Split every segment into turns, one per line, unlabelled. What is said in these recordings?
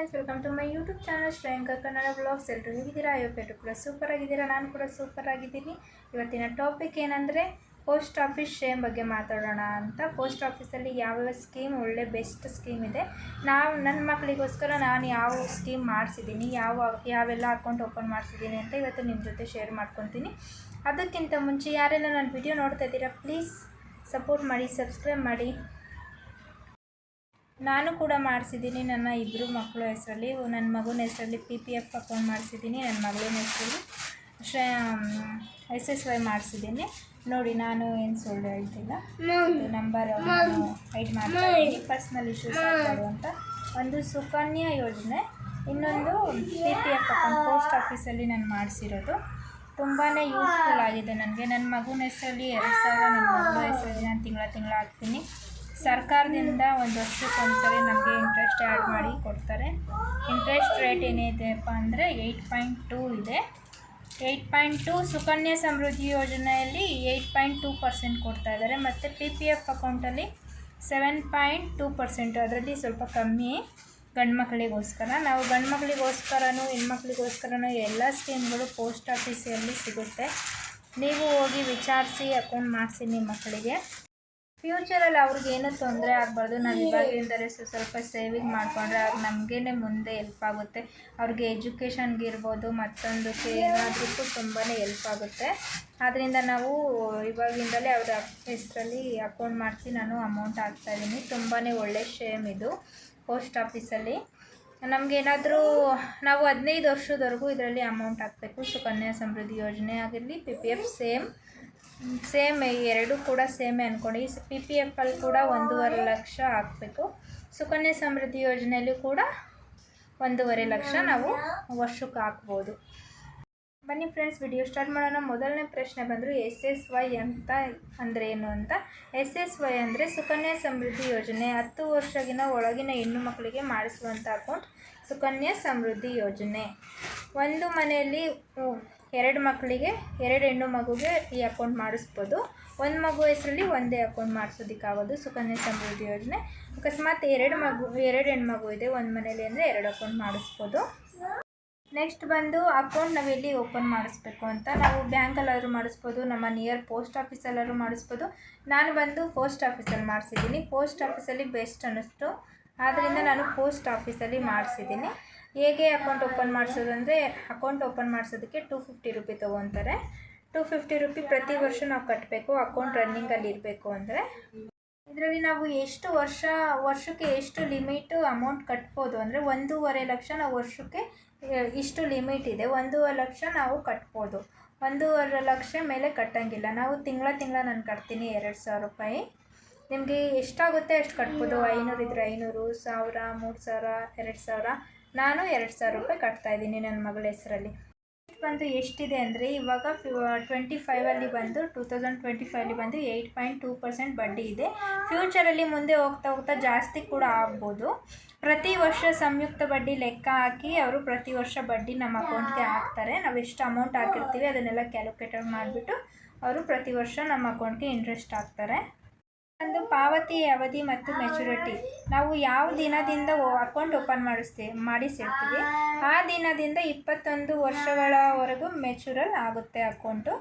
Friends welcome to my YouTube channel Shreyanka Kannada blogs ಎಲ್ಲರೂ ಹೇಗಿದ್ದೀರಾ? ಅಯ್ಯೋಪೇಟು ಕೂಡ ಸೂಪರ್ ಆಗಿದ್ದೀರಾ. ನಾನು ಕೂಡ ಸೂಪರ್ ಆಗಿದ್ದೀನಿ. ಇವತ್ತಿನ ಟಾಪಿಕ್ ಏನಂದರೆ ಪೋಸ್ಟ್ ಆಫೀಸ್ ಶೇಮ್ ಬಗ್ಗೆ ಮಾತಾಡೋಣ ಅಂತ. ಪೋಸ್ಟ್ ಆಫೀಸಲ್ಲಿ ಯಾವ್ಯಾವ ಸ್ಕೀಮ್ ಒಳ್ಳೆ ಬೆಸ್ಟ್ ಸ್ಕೀಮ್ ಇದೆ. ನಾವು ನನ್ನ ಮಕ್ಕಳಿಗೋಸ್ಕರ ನಾನು ಯಾವ ಸ್ಕೀಮ್ ಮಾಡಿಸಿದ್ದೀನಿ, ಯಾವ, ಯಾವೆಲ್ಲ ಅಕೌಂಟ್ ಓಪನ್ ಮಾಡಿಸಿದ್ದೀನಿ ಅಂತ ಇವತ್ತು ನಿಮ್ಮ ಜೊತೆ ಶೇರ್ ಮಾಡ್ಕೊತೀನಿ. ಅದಕ್ಕಿಂತ ಮುಂಚೆ ಯಾರೆಲ್ಲ ನಾನು ವಿಡಿಯೋ ನೋಡ್ತಾ ಇದ್ದೀರಾ ಪ್ಲೀಸ್ ಸಪೋರ್ಟ್ ಮಾಡಿ ಸಬ್ಸ್ಕ್ರೈಬ್ ಮಾಡಿ. ನಾನು ಕೂಡ ಮಾಡಿಸಿದ್ದೀನಿ ನನ್ನ ಇಬ್ಬರು ಮಕ್ಕಳ ಹೆಸರಲ್ಲಿ ನನ್ನ ಮಗನ ಹೆಸರಲ್ಲಿ ಪಿ ಪಿ ಎಫ್ ಅಕೌಂಟ್ ಮಾಡಿಸಿದ್ದೀನಿ ನನ್ನ ಮಗಳಿನ ಹೆಸರಲ್ಲಿ ಶ್ರೇ ಎಸ್ ಎಸ್ ವೈ ಮಾಡಿಸಿದ್ದೀನಿ. ನೋಡಿ ನಾನು ಏನು ಸುಳ್ಳು ಹೇಳ್ತಿಲ್ಲ. ನಂಬರ್ ಹೈಡ್ ಮಾಡ್ತೀನಿ ಪರ್ಸ್ನಲ್ ಇಶ್ಯೂಸ್ ಅಂತ ಒಂದು ಸುಕನ್ಯಾ ಯೋಜನೆ. ಇನ್ನೊಂದು P P F account post ಆಫೀಸಲ್ಲಿ ನಾನು ಮಾಡಿಸಿರೋದು. ತುಂಬಾ ಯೂಸ್ಫುಲ್ ಆಗಿದೆ ನನಗೆ. ನನ್ನ ಮಗುನ ಹೆಸರಲ್ಲಿ ಎರಡು ಸಾವಿರ ನನ್ನ ಮಗಳ ಹೆಸರಲ್ಲಿ ನಾನು ತಿಂಗಳ ತಿಂಗಳ ಹಾಕ್ತೀನಿ. ಸರ್ಕಾರದಿಂದ ಒಂದು ವರ್ಷಕ್ಕೊಂದ್ಸರಿ ನಮಗೆ ಇಂಟ್ರೆಸ್ಟ್ ಆ್ಯಡ್ ಮಾಡಿ ಕೊಡ್ತಾರೆ. ಇಂಟ್ರೆಸ್ಟ್ ರೇಟ್ ಏನಿದೆಯಪ್ಪ ಅಂದರೆ ಏಯ್ಟ್ ಪಾಯಿಂಟ್ ಟೂ ಇದೆ. Eight point two Sukanya Samriddhi ಯೋಜನೆಯಲ್ಲಿ ಏಯ್ಟ್ ಪಾಯಿಂಟ್ ಟೂ ಪರ್ಸೆಂಟ್ ಕೊಡ್ತಾ ಇದ್ದಾರೆ. ಮತ್ತು ಪಿ ಪಿ ಎಫ್ ಅಕೌಂಟಲ್ಲಿ ಸೆವೆನ್ ಪಾಯಿಂಟ್ ಟೂ ಪರ್ಸೆಂಟ್ ಅದರಲ್ಲಿ ಸ್ವಲ್ಪ ಕಮ್ಮಿ ಗಂಡು ಮಕ್ಕಳಿಗೋಸ್ಕರ ನಾವು ಗಂಡು ಮಕ್ಕಳಿಗೋಸ್ಕರನೂ ಹೆಣ್ಮಕ್ಳಿಗೋಸ್ಕರನೂ ಎಲ್ಲ ಸ್ಕೀಮ್ಗಳು ಪೋಸ್ಟ್ ಆಫೀಸಲ್ಲಿ ಸಿಗುತ್ತೆ. ನೀವು ಹೋಗಿ ವಿಚಾರಿಸಿ ಅಕೌಂಟ್ ಮಾಡಿಸಿ ನಿಮ್ಮ ಮಕ್ಕಳಿಗೆ. ಫ್ಯೂಚರಲ್ಲಿ ಅವ್ರಿಗೆ ಏನೂ ತೊಂದರೆ ಆಗಬಾರ್ದು, ನಾವು ಇವಾಗಿಂದಲೇ ಸ್ವ- ಸ್ವಲ್ಪ ಸೇವಿಂಗ್ ಮಾಡಿಕೊಂಡ್ರೆ ಅವ್ರು ನಮಗೇನೆ ಮುಂದೆ ಹೆಲ್ಪ್ ಆಗುತ್ತೆ. ಅವ್ರಿಗೆ ಎಜುಕೇಷನ್ಗೆ ಇರ್ಬೋದು ಮತ್ತೊಂದಕ್ಕೆ ಏನಾದ್ರೂ ತುಂಬಾ ಹೆಲ್ಪ್ ಆಗುತ್ತೆ. ಆದ್ದರಿಂದ ನಾವು ಇವಾಗಿಂದಲೇ ಅವ್ರ ಹೆಸರಲ್ಲಿ ಅಕೌಂಟ್ ಮಾಡಿಸಿ ನಾನು ಅಮೌಂಟ್ ಹಾಕ್ತಾಯಿದ್ದೀನಿ ತುಂಬಾ ಒಳ್ಳೆ ಶೇಮ್ ಇದು ಪೋಸ್ಟ್ ಆಫೀಸಲ್ಲಿ ನಮಗೇನಾದರೂ ನಾವು ಹದಿನೈದು ವರ್ಷದವರೆಗೂ ಇದರಲ್ಲಿ ಅಮೌಂಟ್ ಹಾಕಬೇಕು. ಸುಕನ್ಯಾ ಸಮೃದ್ಧಿ ಯೋಜನೆ ಆಗಿರಲಿ P P F same same ಎರಡು ಕೂಡ ಸೇಮೇ ಅಂದ್ಕೊಂಡು ಪಿ ಪಿ ಎಫಲ್ಲಿ ಕೂಡ ಒಂದೂವರೆ ಲಕ್ಷ ಹಾಕಬೇಕು. ಸುಕನ್ಯಾ ಸಮೃದ್ಧಿ ಯೋಜನೆಯಲ್ಲೂ ಕೂಡ ಒಂದೂವರೆ ಲಕ್ಷ ನಾವು ವರ್ಷಕ್ಕೆ ಹಾಕ್ಬೋದು. ಬನ್ನಿ ಫ್ರೆಂಡ್ಸ್ ವಿಡಿಯೋ ಸ್ಟಾರ್ಟ್ ಮಾಡೋಣ. ಮೊದಲನೇ ಪ್ರಶ್ನೆ ಬಂದರು ಎಸ್ ಎಸ್ ವೈ ಅಂತ ಅಂದರೆ ಏನು ಅಂತ? ಎಸ್ ಎಸ್ ವೈ ಅಂದರೆ ಸುಕನ್ಯಾ ಸಮೃದ್ಧಿ ಯೋಜನೆ. ಹತ್ತು ವರ್ಷಗಿನ ಒಳಗಿನ ಹೆಣ್ಣು ಮಕ್ಕಳಿಗೆ ಮಾಡಿಸುವಂಥ ಅಕೌಂಟ್ ಸುಕನ್ಯಾ ಸಮೃದ್ಧಿ ಯೋಜನೆ. ಒಂದು ಮನೆಯಲ್ಲಿ ಎರಡು ಮಕ್ಕಳಿಗೆ ಎರಡು ಹೆಣ್ಣು ಮಗುಗೆ ಈ ಅಕೌಂಟ್ ಮಾಡಿಸ್ಬೋದು. ಒಂದು ಮಗು ಹೆಸರಲ್ಲಿ ಒಂದೇ ಅಕೌಂಟ್ ಮಾಡಿಸೋದಕ್ಕಾಗೋದು ಸುಕನ್ಯಾ ಸಮೃದ್ಧಿ ಯೋಜನೆ. ಅಕಸ್ಮಾತ್ ಎರಡು ಮಗು, ಎರಡು ಹೆಣ್ಮಗು ಇದೆ, ಒಂದು ಮನೇಲಿ ಅಂದರೆ ಎರಡು ಅಕೌಂಟ್ ಮಾಡಿಸ್ಬೋದು. ನೆಕ್ಸ್ಟ್ ಬಂದು ಅಕೌಂಟ್ ನಾವು ಎಲ್ಲಿ ಓಪನ್ ಮಾಡಿಸ್ಬೇಕು ಅಂತ. ನಾವು ಬ್ಯಾಂಕಲ್ಲಾದರೂ ಮಾಡಿಸ್ಬೋದು, ನಮ್ಮ ನಿಯರ್ ಪೋಸ್ಟ್ ಆಫೀಸಲ್ಲಾದ್ರೂ ಮಾಡಿಸ್ಬೋದು. ನಾನು ಬಂದು ಪೋಸ್ಟ್ ಆಫೀಸಲ್ಲಿ ಮಾಡಿಸಿದ್ದೀನಿ. ಪೋಸ್ಟ್ ಆಫೀಸಲ್ಲಿ ಬೆಸ್ಟ್ ಅನ್ನಿಸ್ತು. ಆದ್ದರಿಂದ ನಾನು ಪೋಸ್ಟ್ ಆಫೀಸಲ್ಲಿ ಮಾಡಿಸಿದ್ದೀನಿ. ಹೇಗೆ ಅಕೌಂಟ್ ಓಪನ್ ಮಾಡಿಸೋದು ಅಂದರೆ ಅಕೌಂಟ್ ಓಪನ್ ಮಾಡಿಸೋದಕ್ಕೆ ಟೂ ಫಿಫ್ಟಿ ರುಪಿ ತೊಗೊತಾರೆ. ಟೂ ಫಿಫ್ಟಿ ರುಪಿ ಪ್ರತಿ ವರ್ಷ ನಾವು ಕಟ್ಟಬೇಕು ಅಕೌಂಟ್ ರನ್ನಿಂಗಲ್ಲಿ ಇರಬೇಕು ಅಂದರೆ. ಇದರಲ್ಲಿ ನಾವು ಎಷ್ಟು ವರ್ಷ, ವರ್ಷಕ್ಕೆ ಎಷ್ಟು ಲಿಮಿಟು ಅಮೌಂಟ್ ಕಟ್ಬೋದು ಅಂದರೆ ಒಂದೂವರೆ ಲಕ್ಷ ನಾವು ವರ್ಷಕ್ಕೆ ಇಷ್ಟು ಲಿಮಿಟ್ ಇದೆ. ಒಂದೂವರೆ ಲಕ್ಷ ನಾವು ಕಟ್ಬೋದು. ಒಂದೂವರೆ ಲಕ್ಷ ಮೇಲೆ ಕಟ್ಟಂಗಿಲ್ಲ. ನಾವು ತಿಂಗಳ ತಿಂಗಳ ನಾನು ಕಟ್ತೀನಿ ಎರಡು ಸಾವಿರ ರೂಪಾಯಿ. ನಿಮಗೆ ಎಷ್ಟಾಗುತ್ತೆ ಅಷ್ಟು ಕಟ್ಬೋದು? ಐನೂರು ಇದ್ದರೆ ಐನೂರು, ಸಾವಿರ, ಮೂರು ಸಾವಿರ, ಎರಡು ಸಾವಿರ. ನಾನು ಎರಡು ಸಾವಿರ ರೂಪಾಯಿ ಕಟ್ತಾ ಇದ್ದೀನಿ ನನ್ನ ಮಗಳ ಹೆಸರಲ್ಲಿ. ಬಂದು ಎಷ್ಟಿದೆ ಅಂದರೆ ಇವಾಗ ಟ್ವೆಂಟಿ ಫೈವಲ್ಲಿ ಬಂದು ಟೂ ತೌಸಂಡ್ ಟ್ವೆಂಟಿ ಫೈವಲ್ಲಿ ಬಂದು ಏಯ್ಟ್ ಪಾಯಿಂಟ್ ಟೂ ಪರ್ಸೆಂಟ್ ಬಡ್ಡಿ ಇದೆ. ಫ್ಯೂಚರಲ್ಲಿ ಮುಂದೆ ಹೋಗ್ತಾ ಹೋಗ್ತಾ ಜಾಸ್ತಿ ಕೂಡ ಆಗ್ಬೋದು. ಪ್ರತಿ ವರ್ಷ ಸಂಯುಕ್ತ ಬಡ್ಡಿ ಲೆಕ್ಕ ಹಾಕಿ ಅವರು ಪ್ರತಿ ವರ್ಷ ಬಡ್ಡಿ ನಮ್ಮ ಅಕೌಂಟ್ಗೆ ಹಾಕ್ತಾರೆ. ನಾವು ಎಷ್ಟು ಅಮೌಂಟ್ ಹಾಕಿರ್ತೀವಿ ಅದನ್ನೆಲ್ಲ ಕ್ಯಾಲ್ಕುಲೇಟರ್ ಮಾಡಿಬಿಟ್ಟು ಅವರು ಪ್ರತಿ ವರ್ಷ ನಮ್ಮ ಅಕೌಂಟ್ಗೆ ಇಂಟ್ರೆಸ್ಟ್ ಹಾಕ್ತಾರೆ. ಒಂದು ಪಾವತಿ ಅವಧಿ ಮತ್ತು ಮೆಚುರಿಟಿ ನಾವು ಯಾವ ದಿನದಿಂದ ಅಕೌಂಟ್ ಓಪನ್ ಮಾಡಿಸ್ತೇವೆ ಮಾಡಿಸಿರ್ತೀವಿ, ಆ ದಿನದಿಂದ ಇಪ್ಪತ್ತೊಂದು ವರ್ಷಗಳವರೆಗೂ ಮೆಚುರಲ್ ಆಗುತ್ತೆ ಅಕೌಂಟು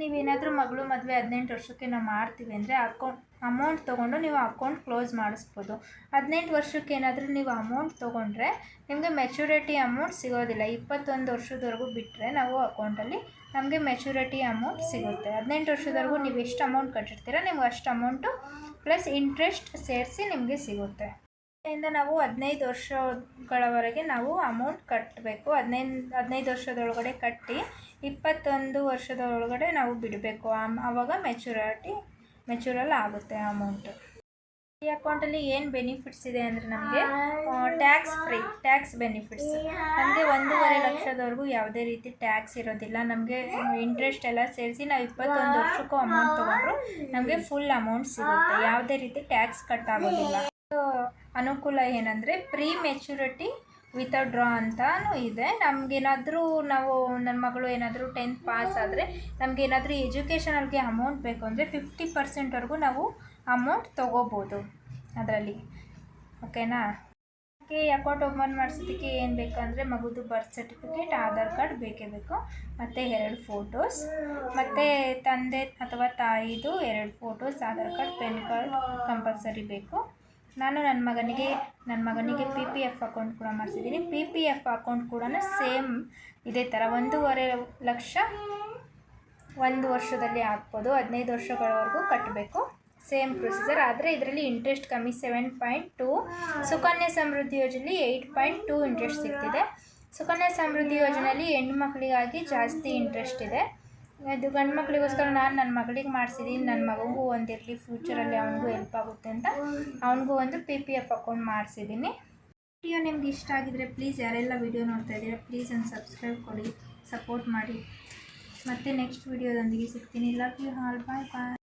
ನೀವೇನಾದರೂ ಮಗಳು ಮದುವೆ ಹದಿನೆಂಟು ವರ್ಷಕ್ಕೆ ನಾವು ಮಾಡ್ತೀವಿ ಅಂದರೆ ಅಕೌಂಟ್ ಅಮೌಂಟ್ ತೊಗೊಂಡು ನೀವು ಅಕೌಂಟ್ ಕ್ಲೋಸ್ ಮಾಡಿಸ್ಬೋದು. ಹದಿನೆಂಟು ವರ್ಷಕ್ಕೆ ಏನಾದರೂ ನೀವು ಅಮೌಂಟ್ ತೊಗೊಂಡ್ರೆ ನಿಮಗೆ ಮೆಚುರಿಟಿ ಅಮೌಂಟ್ ಸಿಗೋದಿಲ್ಲ. ಇಪ್ಪತ್ತೊಂದು ವರ್ಷದವರೆಗೂ ಬಿಟ್ಟರೆ ನಾವು ಅಕೌಂಟಲ್ಲಿ ನಮಗೆ ಮೆಚುರಿಟಿ ಅಮೌಂಟ್ ಸಿಗುತ್ತೆ. ಹದಿನೆಂಟು ವರ್ಷದವರೆಗೂ ನೀವು ಎಷ್ಟು ಅಮೌಂಟ್ ಕಟ್ಟಿರ್ತೀರ ನಿಮ್ಗೆ ಅಷ್ಟು ಅಮೌಂಟು ಪ್ಲಸ್ ಇಂಟ್ರೆಸ್ಟ್ ಸೇರಿಸಿ ನಿಮಗೆ ಸಿಗುತ್ತೆ. ಇಂದ ನಾವು ಹದಿನೈದು ವರ್ಷಗಳವರೆಗೆ ನಾವು ಅಮೌಂಟ್ ಕಟ್ಟಬೇಕು ಹದಿನೈದು ಹದಿನೈದು ವರ್ಷದೊಳಗಡೆ ಕಟ್ಟಿ ಇಪ್ಪತ್ತೊಂದು ವರ್ಷದೊಳಗಡೆ ನಾವು ಬಿಡಬೇಕು. ಆವಾಗ ಮೆಚುರಿಟಿ ಮೆಚುರಲ್ ಆಗುತ್ತೆ ಅಮೌಂಟು ಈ ಅಕೌಂಟಲ್ಲಿ ಏನು ಬೆನಿಫಿಟ್ಸ್ ಇದೆ ಅಂದರೆ ನಮಗೆ ಟ್ಯಾಕ್ಸ್ ಫ್ರೀ ಟ್ಯಾಕ್ಸ್ ಬೆನಿಫಿಟ್ಸ್ ನಮಗೆ ಒಂದೂವರೆ ಲಕ್ಷದವರೆಗೂ ಯಾವುದೇ ರೀತಿ ಟ್ಯಾಕ್ಸ್ ಇರೋದಿಲ್ಲ. ನಮಗೆ ಇಂಟ್ರೆಸ್ಟ್ ಎಲ್ಲ ಸೇರಿಸಿ ನಾವು ಇಪ್ಪತ್ತೊಂದು ವರ್ಷಕ್ಕೂ ಅಮೌಂಟ್ ತೊಗೊಂಡ್ರು ನಮಗೆ ಫುಲ್ ಅಮೌಂಟ್ ಸಿಗುತ್ತೆ. ಯಾವುದೇ ರೀತಿ ಟ್ಯಾಕ್ಸ್ ಕಟ್ ಆಗೋದಿಲ್ಲ. ಅನುಕೂಲ ಏನಂದರೆ ಪ್ರೀ ಮೆಚುರಿಟಿ ವಿತೌಟ್ ಡ್ರಾ ಅಂತಾನು ಇದೆ. ನಮಗೇನಾದರೂ ನಾವು ನನ್ನ ಮಗಳು ಏನಾದರೂ ಟೆಂತ್ ಪಾಸ್ ಆದರೆ ನಮಗೇನಾದರೂ ಎಜುಕೇಷನಲ್ಗೆ ಅಮೌಂಟ್ ಬೇಕು ಅಂದರೆ ಫಿಫ್ಟಿ ಪರ್ಸೆಂಟ್ವರೆಗೂ ನಾವು ಅಮೌಂಟ್ ತೊಗೋಬೋದು ಅದರಲ್ಲಿ. ಓಕೆನಾ ಅಕೌಂಟ್ ಓಪನ್ ಮಾಡಿಸೋದಕ್ಕೆ ಏನು ಬೇಕಂದರೆ ಮಗುದು ಬರ್ತ್ ಸರ್ಟಿಫಿಕೇಟ್ ಆಧಾರ್ ಕಾರ್ಡ್ ಬೇಕೇ ಬೇಕು, ಮತ್ತು ಎರಡು ಫೋಟೋಸ್ ಮತ್ತು ತಂದೆ ಅಥವಾ ತಾಯಿದು ಎರಡು photos Aadhaar card PAN card compulsory ಬೇಕು. ನಾನು ನನ್ನ ಮಗನಿಗೆ ನನ್ನ ಮಗನಿಗೆ ಪಿ ಪಿ ಎಫ್ ಅಕೌಂಟ್ ಕೂಡ ಮಾಡಿಸಿದ್ದೀನಿ. ಪಿ ಪಿ ಎಫ್ ಅಕೌಂಟ್ ಕೂಡ ಸೇಮ್ ಇದೇ ಥರ ಒಂದೂವರೆ ಲಕ್ಷ ಒಂದು ವರ್ಷದಲ್ಲಿ ಹಾಕ್ಬೋದು. ಹದಿನೈದು ವರ್ಷಗಳವರೆಗೂ ಕಟ್ಟಬೇಕು. ಸೇಮ್ ಪ್ರೊಸೀಜರ್ ಆದರೆ ಇದರಲ್ಲಿ ಇಂಟ್ರೆಸ್ಟ್ ಕಮ್ಮಿ seven point two Sukanya Samriddhi ಯೋಜನೆಯಲ್ಲಿ ಏಯ್ಟ್ ಪಾಯಿಂಟ್ ಟು ಇಂಟ್ರೆಸ್ಟ್ ಸಿಗ್ತಿದೆ. ಸುಕನ್ಯಾ ಸಮೃದ್ಧಿ ಯೋಜನೆಯಲ್ಲಿ ಹೆಣ್ಣು ಮಕ್ಕಳಿಗಾಗಿ ಜಾಸ್ತಿ ಇಂಟ್ರೆಸ್ಟ್ ಇದೆ. ಇದು ಗಂಡು ಮಕ್ಕಳಿಗೋಸ್ಕರ ನಾನು ನನ್ನ ಮಗಳಿಗೆ ಮಾಡಿಸಿದ್ದೀನಿ ನನ್ನ ಮಗನಿಗೂ ಒಂದಿರಲಿ ಫ್ಯೂಚರಲ್ಲಿ ಅವನಿಗೂ ಹೆಲ್ಪ್ ಆಗುತ್ತೆ ಅಂತ ಅವನಿಗೂ ಒಂದು ಪಿ ಪಿ ಎಫ್ ಅಕೌಂಟ್ ಮಾಡಿಸಿದ್ದೀನಿ ವಿಡಿಯೋ ನಿಮ್ಗೆ ಇಷ್ಟ ಆಗಿದ್ರೆ ಪ್ಲೀಸ್ ಯಾರೆಲ್ಲ ವಿಡಿಯೋ ನೋಡ್ತಾ ಇದ್ದೀರಾ ಪ್ಲೀಸ್ ಒಂದು ಸಬ್ಸ್ಕ್ರೈಬ್ ಕೊಡಿ ಸಪೋರ್ಟ್ ಮಾಡಿ. ಮತ್ತೆ ನೆಕ್ಸ್ಟ್ ವಿಡಿಯೋದೊಂದಿಗೆ ಸಿಗ್ತೀನಿ. Love you all bye bye